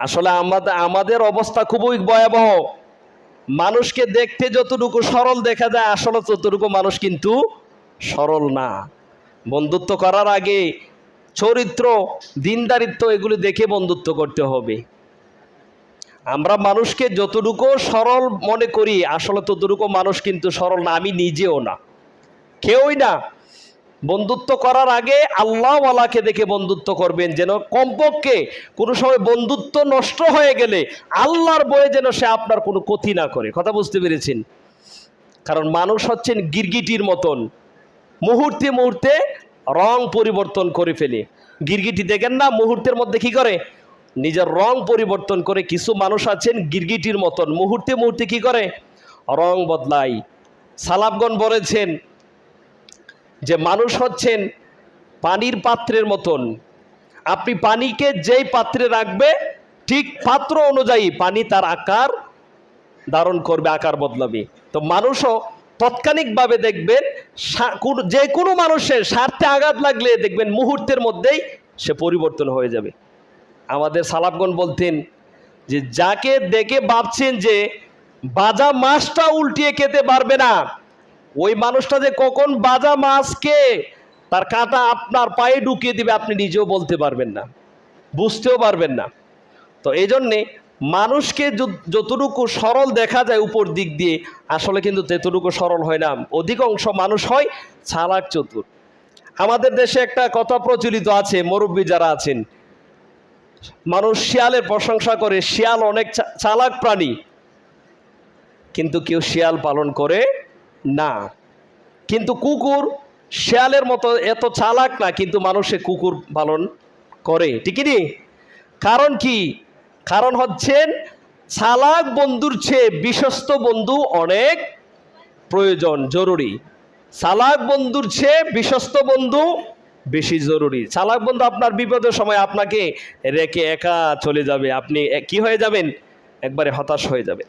আসলে আমাদের আমাদের অবস্থা খুবই ভয়াবহ। মানুষকে দেখতে যতটুকু সরল দেখা যায়, আসলে ততটুকু মানুষ কিন্তু সরল না। বন্ধুত্ব করার আগে চরিত্র, দিনদারিত্ব এগুলি দেখে বন্ধুত্ব করতে হবে। আমরা মানুষকে যতটুকু সরল মনে করি, আসলে ততটুকু মানুষ কিন্তু সরল না, আমি নিজেও না। কেউই না। বন্ধুত্ব করার আগে আল্লাহওয়ালাকে দেখে বন্ধুত্ব করবেন যেন কমপক্ষে কোনো সময় বন্ধুত্ব নষ্ট হয়ে গেলে আল্লাহর বয়ে যেন সে আপনার কোনো ক্ষতি না করে। কথা বুঝতে পেরেছেন? কারণ মানুষ হচ্ছেন গিরগিটির মতন। মুহূর্তে মুহূর্তে রং পরিবর্তন করে ফেলে। গিরগিটি দেখেন না, মুহূর্তের মধ্যে কি করে? নিজের রং পরিবর্তন করে কিছু মানুষ আছেন গিরগিটির মতন। মুহূর্তে মুহূর্তে কি করে? রং বদলায়। সালাবগণ বলেছেন যে মানুষ হচ্ছেন পানির পাত্রের মতন। আপনি পানিকে যেই পাত্রে রাখবে, ঠিক পাত্র অনুযায়ী পানি তার আকার ধারণ করবে, আকার বদলাবে। তো মানুষও তাৎক্ষণিকভাবে দেখবেন যে কোনো মানুষের স্বার্থে আঘাত লাগলে দেখবেন মুহূর্তের মধ্যেই সে পরিবর্তন হয়ে যাবে। আমাদের সালাবগণ বলতেন যে, যাকে দেখে ভাবছেন যে বাজা মাছটা উল্টিয়ে খেতে পারবে না ওই মানুষটা যে কখন বাজা মাছকে তার কাঁটা আপনার পায়ে ঢুকিয়ে দিবে, আপনি নিজেও বলতে পারবেন না, বুঝতেও পারবেন না। তো এই জন্যে মানুষকে যত- যতটুকু সরল দেখা যায় উপর দিক দিয়ে, আসলে কিন্তু ততটুকু সরল হয় না। অধিকাংশ মানুষ হয় চালাক চতুর। আমাদের দেশে একটা কথা প্রচলিত আছে, মুরব্বী যারা আছেন, মানুষ শিয়ালের প্রশংসা করে, শিয়াল অনেক চালাক প্রাণী, কিন্তু কেউ শিয়াল পালন করে না। কিন্তু কুকুর শেয়ালের মতো এত চালাক না, কিন্তু মানুষে কুকুর পালন করে ঠিকই কারণ কি? কারণ হচ্ছেন চালাক বন্ধুর চেয়ে বিশ্বস্ত বন্ধু অনেক প্রয়োজন, জরুরি। চালাক বন্ধুর চেয়ে বিশ্বস্ত বন্ধু বেশি জরুরি। চালাক বন্ধু আপনার বিপদের সময় আপনাকে রেখে একা চলে যাবে। আপনি কি হয়ে যাবেন? একবারে হতাশ হয়ে যাবেন।